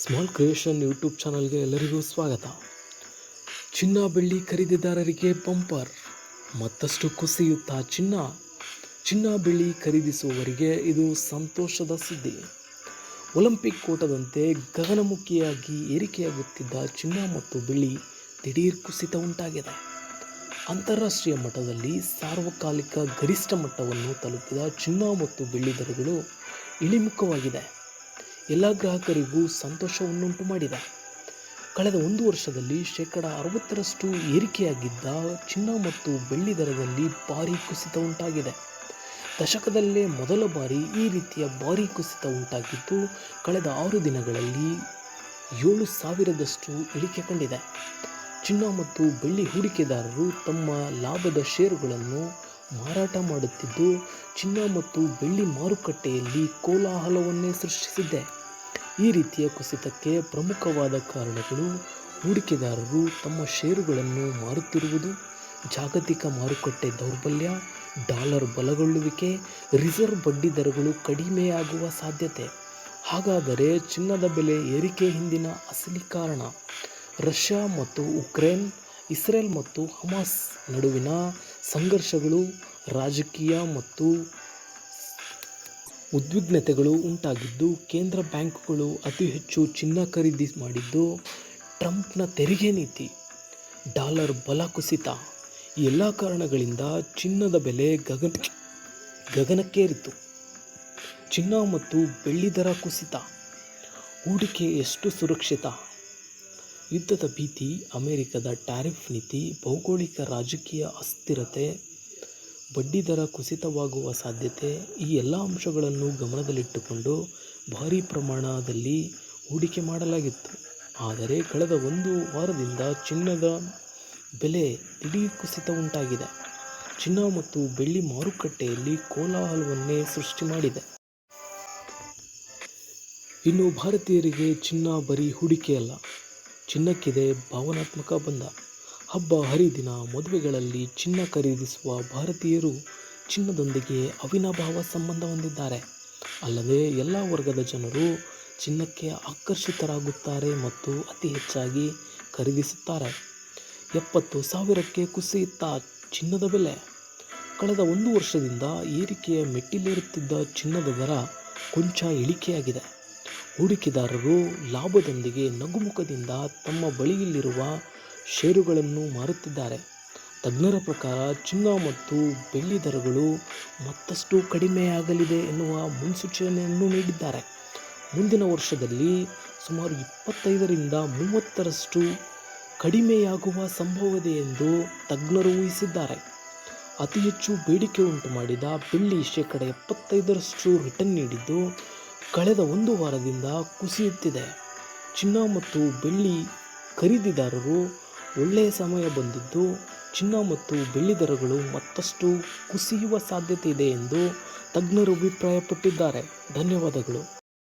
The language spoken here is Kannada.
ಸ್ಮಾಲ್ ಕ್ರಿಯೇಷನ್ ಯೂಟ್ಯೂಬ್ ಚಾನಲ್ಗೆ ಎಲ್ಲರಿಗೂ ಸ್ವಾಗತ. ಚಿನ್ನ ಬೆಳ್ಳಿ ಖರೀದಿದಾರರಿಗೆ ಬಂಪರ್ ಮತ್ತಷ್ಟು ಕುಸಿಯುತ್ತಾ ಚಿನ್ನ. ಚಿನ್ನ ಬೆಳ್ಳಿ ಖರೀದಿಸುವವರಿಗೆ ಇದು ಸಂತೋಷದ ಸುದ್ದಿ. ಒಲಿಂಪಿಕ್ ಕೂಟದಂತೆ ಗಗನಮುಖಿಯಾಗಿ ಏರಿಕೆಯಾಗುತ್ತಿದ್ದ ಚಿನ್ನ ಮತ್ತು ಬೆಳ್ಳಿ ದಿಢೀರ್ ಕುಸಿತ ಉಂಟಾಗಿದೆ. ಅಂತಾರಾಷ್ಟ್ರೀಯ ಮಟ್ಟದಲ್ಲಿ ಸಾರ್ವಕಾಲಿಕ ಗರಿಷ್ಠ ಮಟ್ಟವನ್ನು ತಲುಪಿದ ಚಿನ್ನ ಮತ್ತು ಬೆಳ್ಳಿ ದರಗಳು ಇಳಿಮುಖವಾಗಿದೆ. ಎಲ್ಲ ಗ್ರಾಹಕರಿಗೂ ಸಂತೋಷವನ್ನುಂಟು ಮಾಡಿದೆ. ಕಳೆದ ಒಂದು ವರ್ಷದಲ್ಲಿ ಶೇಕಡ ಅರವತ್ತರಷ್ಟು ಏರಿಕೆಯಾಗಿದ್ದ ಚಿನ್ನ ಮತ್ತು ಬೆಳ್ಳಿ ದರದಲ್ಲಿ ಭಾರಿ ಕುಸಿತ ಉಂಟಾಗಿದೆ. ದಶಕದಲ್ಲೇ ಮೊದಲ ಬಾರಿ ಈ ರೀತಿಯ ಭಾರಿ ಕುಸಿತ ಉಂಟಾಗಿದ್ದು, ಕಳೆದ ಆರು ದಿನಗಳಲ್ಲಿ ಏಳು ಸಾವಿರದಷ್ಟು ಇಳಿಕೆ ಕಂಡಿದೆ. ಚಿನ್ನ ಮತ್ತು ಬೆಳ್ಳಿ ಹೂಡಿಕೆದಾರರು ತಮ್ಮ ಲಾಭದ ಷೇರುಗಳನ್ನು ಮಾರಾಟ ಮಾಡುತ್ತಿದ್ದು, ಚಿನ್ನ ಮತ್ತು ಬೆಳ್ಳಿ ಮಾರುಕಟ್ಟೆಯಲ್ಲಿ ಕೋಲಾಹಲವನ್ನೇ ಸೃಷ್ಟಿಸಿದೆ. ಈ ರೀತಿಯ ಕುಸಿತಕ್ಕೆ ಪ್ರಮುಖವಾದ ಕಾರಣಗಳು ಹೂಡಿಕೆದಾರರು ತಮ್ಮ ಷೇರುಗಳನ್ನು ಮಾರುತ್ತಿರುವುದು, ಜಾಗತಿಕ ಮಾರುಕಟ್ಟೆ ದೌರ್ಬಲ್ಯ, ಡಾಲರ್ ಬಲಗೊಳ್ಳುವಿಕೆ, ರಿಸರ್ವ್ ಬಡ್ಡಿ ದರಗಳು ಕಡಿಮೆಯಾಗುವ ಸಾಧ್ಯತೆ. ಹಾಗಾದರೆ ಚಿನ್ನದ ಬೆಲೆ ಏರಿಕೆ ಹಿಂದಿನ ಅಸಲಿ ಕಾರಣ. ರಷ್ಯಾ ಮತ್ತು ಉಕ್ರೇನ್, ಇಸ್ರೇಲ್ ಮತ್ತು ಹಮಾಸ್ ನಡುವಿನ ಸಂಘರ್ಷಗಳು ರಾಜಕೀಯ ಮತ್ತು ಉದ್ವಿಗ್ನತೆಗಳು ಉಂಟಾಗಿದ್ದು ಕೇಂದ್ರ ಬ್ಯಾಂಕ್ಗಳು ಅತಿ ಹೆಚ್ಚು ಚಿನ್ನ ಖರೀದಿ ಮಾಡಿದ್ದು ಟ್ರಂಪ್ನ ತೆರಿಗೆ ನೀತಿ. ಡಾಲರ್ ಬಲ ಕುಸಿತ. ಎಲ್ಲ ಕಾರಣಗಳಿಂದ ಚಿನ್ನದ ಬೆಲೆ ಗಗನ ಗಗನಕ್ಕೇರಿತು. ಚಿನ್ನ ಮತ್ತು ಬೆಳ್ಳಿ ದರ ಕುಸಿತ. ಹೂಡಿಕೆ ಎಷ್ಟು ಸುರಕ್ಷಿತ? ಯುದ್ಧದ ಭೀತಿ, ಅಮೆರಿಕದ ಟ್ಯಾರಿಫ್ ನೀತಿ, ಭೌಗೋಳಿಕ ರಾಜಕೀಯ ಅಸ್ಥಿರತೆ ಬಡ್ಡಿದರ ಕುಸಿತವಾಗುವ ಸಾಧ್ಯತೆ ಈ ಎಲ್ಲ ಅಂಶಗಳನ್ನು ಗಮನದಲ್ಲಿಟ್ಟುಕೊಂಡು ಭಾರೀ ಪ್ರಮಾಣದಲ್ಲಿ ಹೂಡಿಕೆ ಮಾಡಲಾಗಿತ್ತು. ಆದರೆ ಕಳೆದ ಒಂದು ವಾರದಿಂದ ಚಿನ್ನದ ಬೆಲೆ ದಿಢೀರ್ ಕುಸಿತ ಉಂಟಾಗಿದೆ. ಚಿನ್ನ ಮತ್ತು ಬೆಳ್ಳಿ ಮಾರುಕಟ್ಟೆಯಲ್ಲಿ ಕೋಲಾಹಲವನ್ನೇ ಸೃಷ್ಟಿ ಮಾಡಿದೆ. ಇನ್ನು ಭಾರತೀಯರಿಗೆ ಚಿನ್ನ ಬರೀ ಹೂಡಿಕೆಯಲ್ಲ, ಚಿನ್ನಕ್ಕಿದೆ ಭಾವನಾತ್ಮಕ ಬಂಧ. ಹಬ್ಬ ಹರಿದಿನ ಮದುವೆಗಳಲ್ಲಿ ಚಿನ್ನ ಖರೀದಿಸುವ ಭಾರತೀಯರು ಚಿನ್ನದೊಂದಿಗೆ ಅವಿನಾಭಾವ ಸಂಬಂಧ ಹೊಂದಿದ್ದಾರೆ. ಅಲ್ಲದೆ ಎಲ್ಲ ವರ್ಗದ ಜನರು ಚಿನ್ನಕ್ಕೆ ಆಕರ್ಷಿತರಾಗುತ್ತಾರೆ ಮತ್ತು ಅತಿ ಹೆಚ್ಚಾಗಿ ಖರೀದಿಸುತ್ತಾರೆ. ಎಪ್ಪತ್ತು ಸಾವಿರಕ್ಕೆ ಕುಸಿಯುತ್ತ ಚಿನ್ನದ ಬೆಲೆ. ಕಳೆದ ಒಂದು ವರ್ಷದಿಂದ ಏರಿಕೆಯ ಮೆಟ್ಟಿಲೇರುತ್ತಿದ್ದ ಚಿನ್ನದ ದರ ಕೊಂಚ ಇಳಿಕೆಯಾಗಿದೆ. ಹೂಡಿಕೆದಾರರು ಲಾಭದೊಂದಿಗೆ ನಗುಮುಖದಿಂದ ತಮ್ಮ ಬಳಿಯಲ್ಲಿರುವ ಷೇರುಗಳನ್ನು ಮಾರುತ್ತಿದ್ದಾರೆ. ತಜ್ಞರ ಪ್ರಕಾರ ಚಿನ್ನ ಮತ್ತು ಬೆಳ್ಳಿ ದರಗಳು ಮತ್ತಷ್ಟು ಕಡಿಮೆಯಾಗಲಿದೆ ಎನ್ನುವ ಮುನ್ಸೂಚನೆಯನ್ನು ನೀಡಿದ್ದಾರೆ. ಮುಂದಿನ ವರ್ಷದಲ್ಲಿ ಸುಮಾರು ಇಪ್ಪತ್ತೈದರಿಂದ ಮೂವತ್ತರಷ್ಟು ಕಡಿಮೆಯಾಗುವ ಸಂಭವವಿದೆ ಎಂದು ತಜ್ಞರು ಊಹಿಸಿದ್ದಾರೆ. ಅತಿ ಹೆಚ್ಚು ಬೇಡಿಕೆ ಉಂಟು ಮಾಡಿದ ಬೆಳ್ಳಿ ಶೇಕಡ ಎಪ್ಪತ್ತೈದರಷ್ಟು ರಿಟರ್ನ್ ನೀಡಿದ್ದು ಕಳೆದ ಒಂದು ವಾರದಿಂದ ಕುಸಿಯುತ್ತಿದೆ. ಚಿನ್ನ ಮತ್ತು ಬೆಳ್ಳಿ ಖರೀದಿದಾರರು ಒಳ್ಳೆಯ ಸಮಯ ಬಂದಿದ್ದು, ಚಿನ್ನ ಮತ್ತು ಬೆಳ್ಳಿ ದರಗಳು ಮತ್ತಷ್ಟು ಕುಸಿಯುವ ಸಾಧ್ಯತೆ ಇದೆ ಎಂದು ತಜ್ಞರು ಅಭಿಪ್ರಾಯಪಟ್ಟಿದ್ದಾರೆ. ಧನ್ಯವಾದಗಳು.